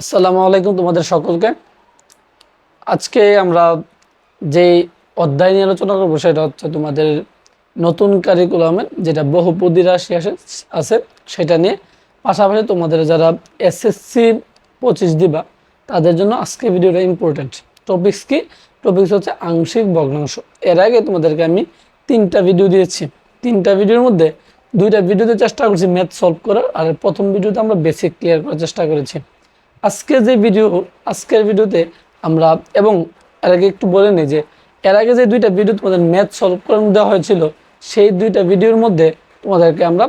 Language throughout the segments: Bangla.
আসসালামু আলাইকুম তোমাদের সকলকে। আজকে আমরা যে অধ্যায় নিয়ে আলোচনা করব সেটা হচ্ছে তোমাদের নতুন কারিকুলামের যেটা বহুপদী রাশি আসে, আছে, সেটা নিয়ে। পাশাপাশি তোমাদের যারা এসএসসি পঁচিশ দিবা, তাদের জন্য আজকে ভিডিওটা ইম্পর্টেন্ট টপিক্স কি? টপিক্স হচ্ছে আংশিক ভগ্নাংশ। এর আগে তোমাদেরকে আমি তিনটা ভিডিও দিয়েছি। তিনটা ভিডিওর মধ্যে দুইটা ভিডিওতে চেষ্টা করছি ম্যাথ সলভ করার, আর প্রথম ভিডিওতে আমরা বেসিক ক্লিয়ার করার চেষ্টা করেছি। আজকে যে ভিডিও আজকের ভিডিওতে আমরা এবং এর আগে একটু বলে নিই যে, এর আগে যে দুইটা ভিডিও তোমাদের ম্যাথ সলভ করে দেওয়া হয়েছিল, সেই দুইটা ভিডিওর মধ্যে তোমাদেরকে আমরা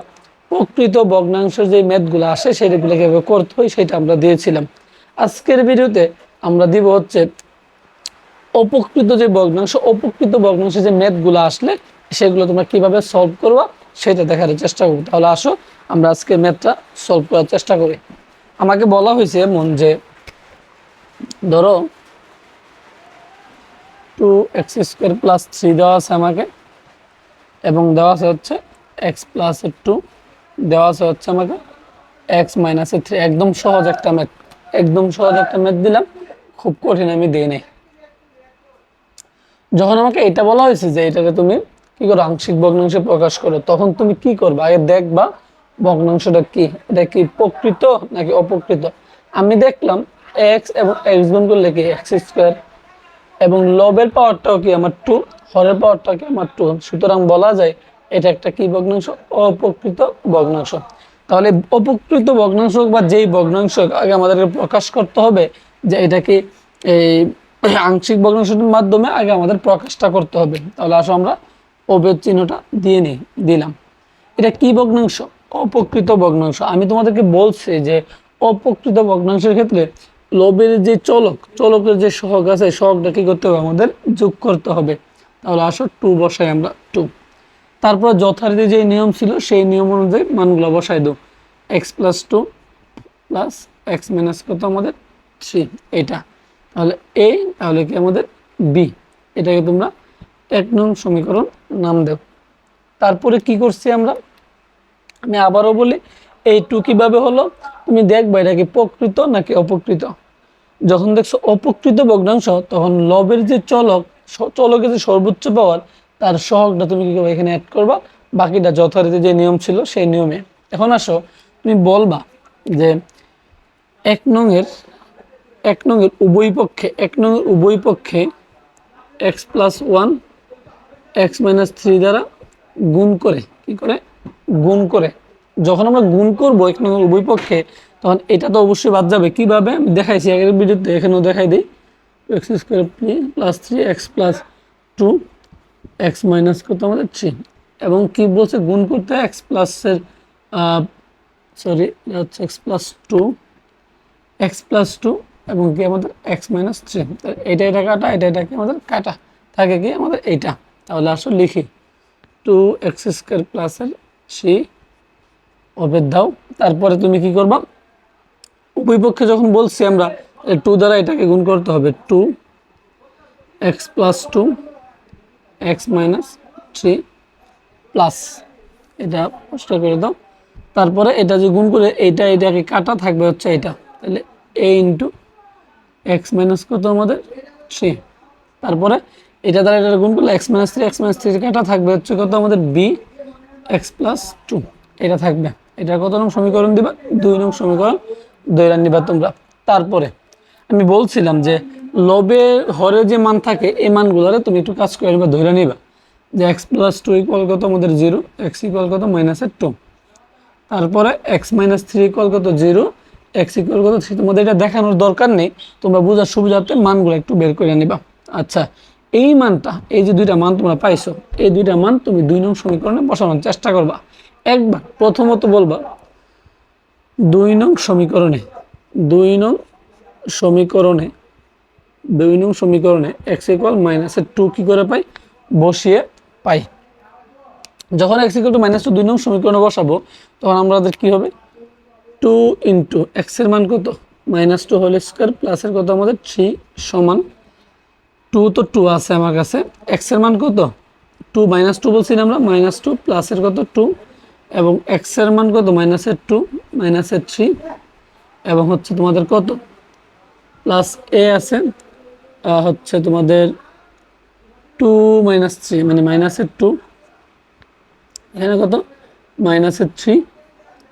প্রকৃত ভগ্নাংশের যে ম্যাথগুলো আসে সেগুলো কীভাবে করতে হয়, সেটা আমরা দিয়েছিলাম। আজকের ভিডিওতে আমরা দিব হচ্ছে অপকৃত যে ভগ্নাংশ অপকৃত ভগ্নাংশে যে ম্যাথগুলো আসলে সেগুলো তোমরা কীভাবে সলভ করবা, সেটা দেখার চেষ্টা করব। তাহলে আসো, আমরা আজকে ম্যাথটা সলভ করার চেষ্টা করি। আমাকে বলা হয়েছে মন যে, ধরো two x square plus three দেওয়া আছে আমাকে, এবং দেওয়া আছে হচ্ছে এক্স প্লাসের টু দেওয়া আছে হচ্ছে আমাকে এক্স মাইনাসের থ্রি একদম সহজ একটা ম্যাথ একদম সহজ একটা ম্যাথ দিলাম, খুব কঠিন আমি দিই নাই। যখন আমাকে এটা বলা হয়েছে যে, এটাকে তুমি কি করো, আংশিক ভগ্নাংশে প্রকাশ করো, তখন তুমি কি করবে? আগে দেখবা ভগ্নাংশটা কি? এটা কি প্রকৃত নাকি অপ্রকৃত? আমি দেখলাম এক্স এবং এক্স গুণ করলে কি এক্স স্কোয়ার এবং লবের পাওয়ারটাও কি আমার টু হরের পাওয়ারটা কি আমার টু সুতরাং বলা যায় এটা একটা কি ভগ্নাংশ? অপ্রকৃত ভগ্নাংশ। তাহলে অপ্রকৃত ভগ্নাংশ বা যেই ভগ্নাংশ আগে আমাদেরকে প্রকাশ করতে হবে যে এটা কি এই আংশিক ভগ্নাংশটির মাধ্যমে আগে আমাদের প্রকাশটা করতে হবে। তাহলে আসো আমরা অবেদ চিহ্নটা দিয়ে নিই, দিলাম। এটা কি ভগ্নাংশ? অপকৃত ভগ্নাংশ। আমি তোমাদেরকে বলছি যে অপকৃত ভগ্নাংশের ক্ষেত্রে লোভের যে চলক, চলকের যে সহগ আছে সহগটা কি করতে হবে? আমাদের যোগ করতে হবে। তাহলে আসো টু বসাই আমরা টু। তারপর যথারীতি যে নিয়ম ছিল, সেই নিয়ম অনুযায়ী মানগুলো বসাই দেবো x plus two plus x minus কত আমাদের? থ্রি। এটা। তাহলে এ, তাহলে কি আমাদের? বি। এটাকে তোমরা এক নং সমীকরণ নাম দেও। তারপরে কি করছি আমরা? আমি আবারও বলি এই টু কীভাবে হলো? তুমি দেখবা এটা কি প্রকৃত নাকি অপকৃত যখন দেখছ অপকৃত ভগ্নাংশ, তখন লবের যে চলক চলকের যে সর্বোচ্চ পাওয়ার, তার সহগটা তুমি কি এখানে অ্যাড করবা। বাকিটা যথারীতি যে নিয়ম ছিল, সেই নিয়মে। এখন আসো, তুমি বলবা যে এক নংয়ের এক নংয়ের উভয় পক্ষে, এক নংয়ের উভয় পক্ষে x plus one x minus three দ্বারা গুণ করে কি করে? গুণ করে। যখন আমরা গুণ করব এক নং উভয় পক্ষে, তখন এটা তো অবশ্যই বাদ যাবে। কীভাবে? আমি দেখাইছি, আগের ভিডিওতে এখানেও দেখাই দিই। X square plus three x plus two x minus কত আমাদের? থ্রি এবং কি বলছে? গুণ করতে এক্স প্লাসের সরি হচ্ছে x plus two x plus two এবং কি আমাদের এক্স মাইনাস থ্রি এটা এটা কাটা, এটা এটা কি আমাদের কাটা? থাকে কি আমাদের এইটা? তাহলে আসলে লিখি। টু এক্স স্কোয়ার প্লাসের সি অভেদ দাও, তারপরে তুমি কি করবা? উভয় পক্ষে যখন বলছি আমরা টু দ্বারা এটাকে গুণ করতে হবে two x plus two x minus three plus এটা কষ্ট করে দাও। তারপরে এটা যে গুণ করে এটা এটাকে কাটা থাকবে হচ্ছে এটা। তাহলে এ ইন্টু এক্স মাইনাস কত আমাদের? থ্রি তারপরে এটা দ্বারা এটা গুণ করলে x minus three x minus three কাটা থাকবে হচ্ছে কত আমাদের? বি প্লাস টু এটা থাকবে। এটা কত নং সমীকরণ দিবা? দুই নং সমীকরণ। দৈরান নিবা তোমরা। তারপরে আমি বলছিলাম যে লবের হরে যে মান থাকে, এই মানগুলোরে তুমি একটু কাজ করে নিবা, ধরে নিবা। যে এক্স প্লাস টু ইকুয়াল কত? আমাদের জিরো। এক্স ইকুয়াল কত? মাইনাসের টু তারপরে এক্স মাইনাস থ্রি ইকুয়াল কত? জিরো। এক্স ইকুয়াল কত? তোমাদের এটা দেখানোর দরকার নেই। তোমরা বোঝার সুবিধার্থে মানগুলো একটু বের করে নিবা। আচ্ছা এই মানটা, এই যে দুইটা মান তোমরা পাইছো, এই দুইটা মান তুমি দুই নং সমীকরণে বসানোর চেষ্টা করবা। একবার প্রথমত বলবা, দুই নং সমীকরণে, দুই নং সমীকরণে, দুই নং সমীকরণে এক্স ইকুয়াল মাইনাসের টু কী করে পাই? বসিয়ে পাই। যখন x equal two minus two দুই নং সমীকরণে বসাবো, তখন আমাদের কী হবে? টু ইন্টু এক্সের মান কত? মাইনাস টু হোল স্কোয়ার প্লাসের কত? আমাদের থ্রি সমান টু তো টু আছে আমার কাছে। এক্সের মান কত? টু মাইনাস টু বলছি আমরা মাইনাস টু প্লাসের কত? টু এবং এক্সের মান কত? মাইনাসের টু মাইনাসের থ্রি এবং হচ্ছে তোমাদের কত? প্লাস এ আছে হচ্ছে তোমাদের টু মাইনাস থ্রি মানে মাইনাসের টু এখানে কত? মাইনাসের থ্রি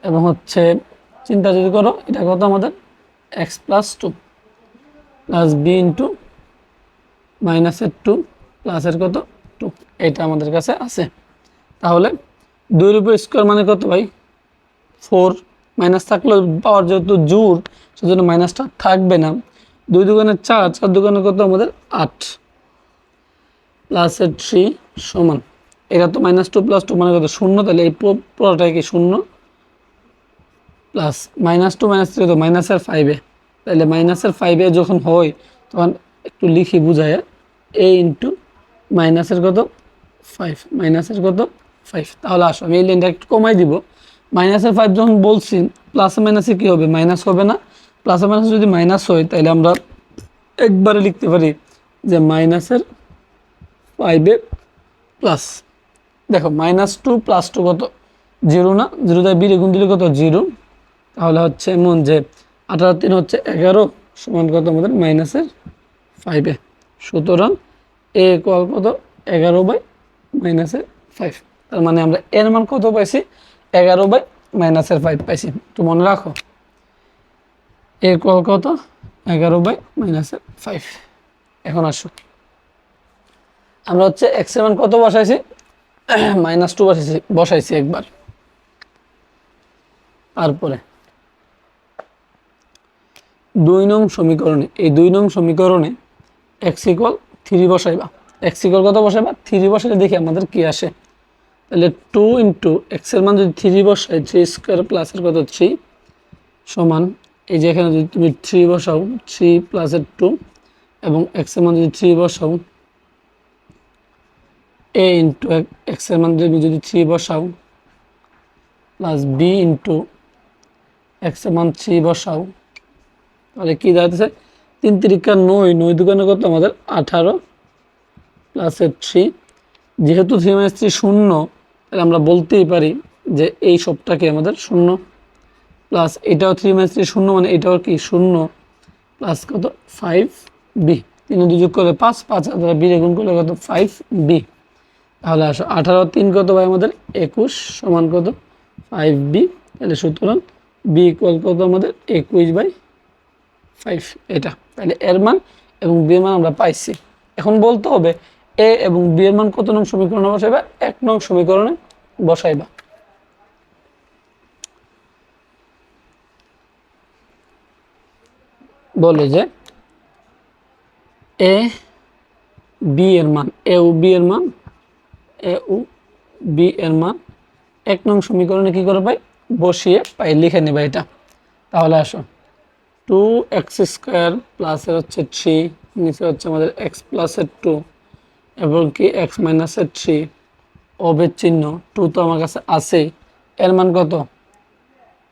এবং হচ্ছে চিন্তা যদি করো, এটা কত আমাদের? X plus two plus B into মাইনাসের টু প্লাসের কত? টু এটা আমাদের কাছে আছে। তাহলে দুইয়ের উপর স্কোয়ার মানে কত ভাই? ফোর মাইনাস থাকলেও পাওয়ার যেহেতু জোর, সেজন্য মাইনাসটা থাকবে না। দুই দোকানের চার চার দোকানে কত? আমাদের আট। প্লাসের থ্রি সমান। এটা তো মাইনাস টু প্লাস টু মানে কত? শূন্য। তাহলে এই পুরো- পুরোটাই কি শূন্য? Plus minus two minus three তো মাইনাসের ফাইভে তাহলে মাইনাসের ফাইভে যখন হয়, তখন একটু লিখি বুঝায় এ ইন্টু মাইনাসের কত? ফাইভ মাইনাসের কত? ফাইভ তাহলে আসো, আমি এই লাইনটা একটু কমাই দিব। মাইনাসের ফাইভ যখন বলছি প্লাসে মাইনাসে কী হবে? মাইনাস হবে না। প্লাসে মাইনাসে যদি মাইনাস হয়, তাহলে আমরা একবারে লিখতে পারি যে মাইনাসের ফাইভে প্লাস দেখো মাইনাস টু প্লাস টু কত? জিরো না। জিরো দিয়ে বিরে গুণ দিলে কত? জিরো তাহলে হচ্ছে এমন যে আঠারো তিন হচ্ছে এগারো, সমান কত আমাদের? মাইনাসের ফাইভে সুতরাং এ কল কত? এগারো বাই মাইনাসের ফাইভ তার মানে আমরা এর মান কত পাইছি? এগারো বাই মাইনাসের ফাইভ পাইছি। একটু মনে রাখো। এ কল কত? এগারো বাই মাইনাসের ফাইভ এখন আসো। আমরা হচ্ছে এক্সের মান কত বসাইছি? মাইনাস টু বসাইছি বসাইছি একবার। তারপরে দুই নং সমীকরণে এই দুই নং সমীকরণে এক্স ইকুয়াল থ্রি বসাইবা। এক্স ইকুয়াল কত বসাইবা? থ্রি বসাইলে দেখি আমাদের কি আসে। তাহলে টু ইন্টু এক্সের মান যদি থ্রি বসাই থ্রি স্কোয়ার প্লাসের কত? থ্রি সমান, এই যে এখানে যদি তুমি থ্রি বসাও থ্রি প্লাসের টু এবং এক্সের মান যদি থ্রি বসাও এ ইন্টু এক্সের মান তুমি যদি থ্রি বসাও প্লাস বি ইন্টু এক্সের মান থ্রি বসাও, তাহলে কী দাঁড়াতেছে তিন তিরিকা নয় নয় দোকানে কত? আমাদের আঠারো প্লাসের থ্রি যেহেতু থ্রি মাইনাস থ্রি শূন্য, তাহলে আমরা বলতেই পারি যে এই সবটাকে আমাদের শূন্য। প্লাস এটাও থ্রি মাইনাস থ্রি শূন্য মানে এটাও কি শূন্য প্লাস কত? ফাইভ বি তিন দুই যোগ করলে পাঁচ পাঁচ হাজার বি গুণ করলে কত? ফাইভ বি তাহলে আসো, আঠারো তিন কত ভাই? আমাদের একুশ সমান কত? ফাইভ বি তাহলে সুতরাং বি ইকুয়াল কত? আমাদের একুশ বাই ফাইভ এটা। তাহলে এর মান এবং বি এর মান আমরা পাইছি। এখন বলতে হবে এ এবং বি এর মান কত নং সমীকরণে বসাইবা? এক নং সমীকরণে বসাইবা। বলে যে এ বি এর মান এ ও বি এর মান এ ও বি এর মান এক নং সমীকরণে কি করে পাই? বসিয়ে পাই, লিখে নেবা এটা। তাহলে আসো। টু এক্স স্কোয়ার প্লাসের হচ্ছে থ্রি নিচে হচ্ছে আমাদের এক্স প্লাসের টু এবং কি এক্স মাইনাসের থ্রি অবের চিহ্ন টু তো আমার কাছে আছেই এর মান কত?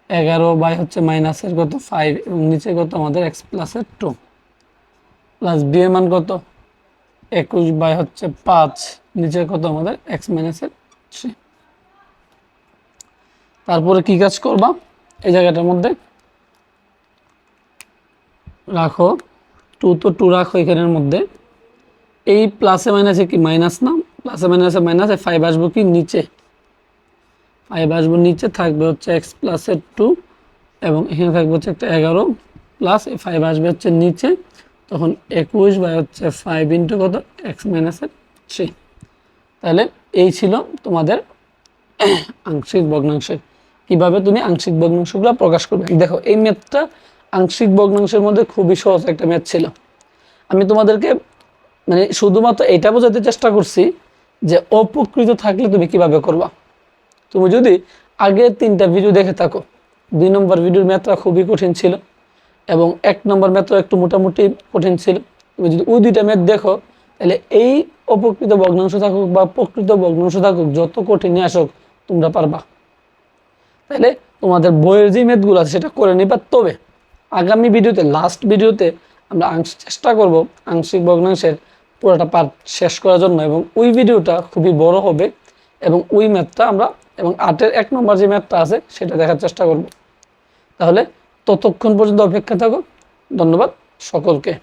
এগারো বাই হচ্ছে মাইনাসের কত? ফাইভ এবং নিচে কত? আমাদের এক্স প্লাসের টু প্লাস বি এর মান কত? একুশ বাই হচ্ছে পাঁচ, নিচে কত? আমাদের এক্স মাইনাসের থ্রি তারপরে কি কাজ করবা? এই জায়গাটার মধ্যে রাখো। টু তো টু রাখো এখানের মধ্যে। এই প্লাসে মাইনাসে কি মাইনাস না? প্লাসে মাইনাসে মাইনাসে ফাইভ আসব কি? নিচে। ফাইভ আসব নিচে, থাকবে হচ্ছে এক্স প্লাসের টু এবং এখানে থাকবে হচ্ছে একটা এগারো প্লাস এই ফাইভ আসবে হচ্ছে নিচে। তখন একুশ বাই হচ্ছে ফাইভ ইন্টু কত? এক্স মাইনাসের থ্রি তাহলে এই ছিল তোমাদের আংশিক ভগ্নাংশের কীভাবে তুমি আংশিক ভগ্নাংশগুলো প্রকাশ করবে? দেখো, এই ম্যাথটা আংশিক ভগ্নাংশের মধ্যে খুবই সহজ একটা ম্যাথ ছিল। আমি তোমাদেরকে মানে শুধুমাত্র এটা বোঝাতে চেষ্টা করছি যে অপকৃত থাকলে তুমি কীভাবে করবা। তুমি যদি আগে তিনটা ভিডিও দেখে থাকো, দুই নম্বর ভিডিওর ম্যাথটা খুবই কঠিন ছিল এবং এক নম্বর ম্যাথটা একটু মোটামুটি কঠিন ছিল। তুমি যদি ওই দুইটা ম্যাথ দেখো, তাহলে এই অপকৃত ভগ্নাংশ থাকুক বা প্রকৃত ভগ্নাংশ থাকুক, যত কঠিনই আসুক, তোমরা পারবা। তাহলে তোমাদের বইয়ের যে ম্যাথগুলো আছে, সেটা করে নিবা তবে। আগামী ভিডিওতে লাস্ট ভিডিওতে আমরা আংশ- চেষ্টা করব, আংশিক ভগ্নাংশের পুরোটা পার্ট শেষ করার জন্য এবং ওই ভিডিওটা খুবই বড় হবে এবং ওই ম্যাথটা আমরা এবং আটের এক নম্বর যে ম্যাথটা আছে সেটা দেখার চেষ্টা করব। তাহলে ততক্ষণ পর্যন্ত অপেক্ষা থাকো ধন্যবাদ সকলকে।